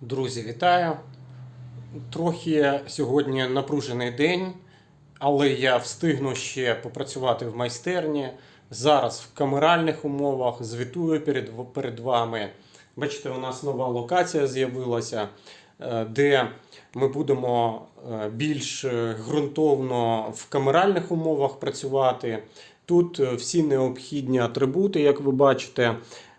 Друзі, вітаю! Трохи сьогодні напружений день, але я встигну ще попрацювати в майстерні. Зараз в камеральних умовах звітую перед, перед вами. Бачите, у нас нова локація з'явилася, е, де ми будемо е, більш е, ґрунтовно в камеральних умовах працювати. Тут всі необхідні атрибути, як ви бачите,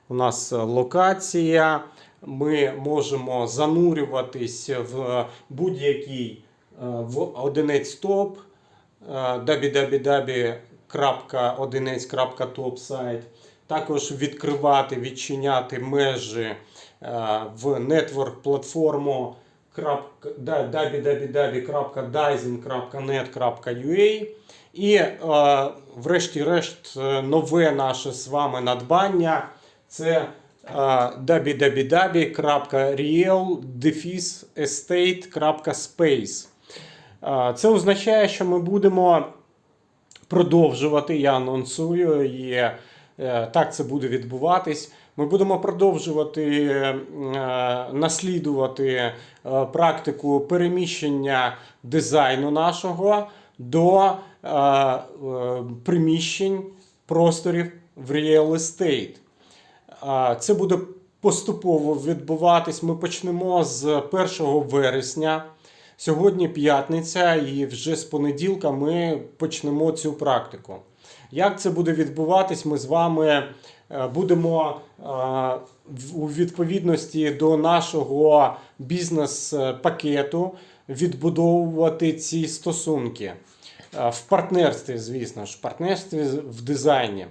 у нас локація. Ми можемо занурюватись в будь-який е, в одинець топ www.одинець.топ сайт. Також відкривати, відчиняти межі е, в нетворк платформу www.dizing.net.ua і, е, врешті-решт, е, нове наше з вами надбання це е, www.real-estate.space. Це означає, що ми будемо продовжувати. Я анонсую, і е, так це буде відбуватись. Ми будемо продовжувати е, наслідувати е, практику переміщення дизайну нашого до приміщень просторів в real estate. Це буде поступово відбуватись. Ми почнемо з 1 вересня. Сьогодні п'ятниця, і вже з понеділка ми почнемо цю практику. Як це буде відбуватись, ми з вами е, будемо е, у відповідності до нашого бізнес-пакету відбудовувати ці стосунки. Е, В партнерстві, звісно ж, в партнерстві в дизайні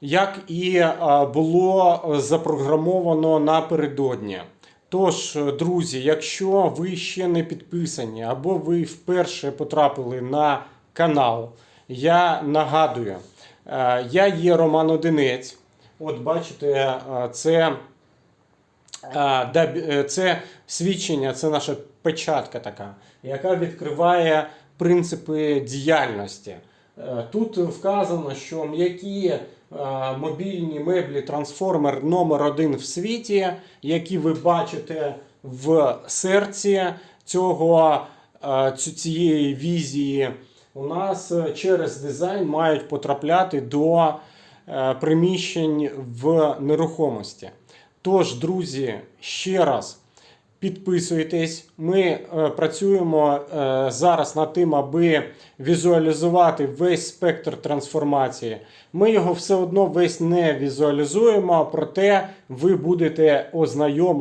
як і е, було запрограмовано напередодні. Тож, е, друзі, якщо ви ще не підписані або ви вперше потрапили на канал, я нагадую, е, я є Роман Одинець. От бачите, е, це, е, е, це свідчення, це наша печатка така, яка відкриває принципи діяльності. Е, Тут вказано, що м'які е, мобільні меблі трансформер номер один в світі, які ви бачите в серці цього, е, цієї візії, у нас через дизайн мають потрапляти до приміщень в нерухомості. Тож, друзі, ще раз. Підписуйтесь. Ми е, працюємо е, зараз над тим, аби візуалізувати весь спектр трансформації. Ми його все одно весь не візуалізуємо, проте ви будете ознайомлені.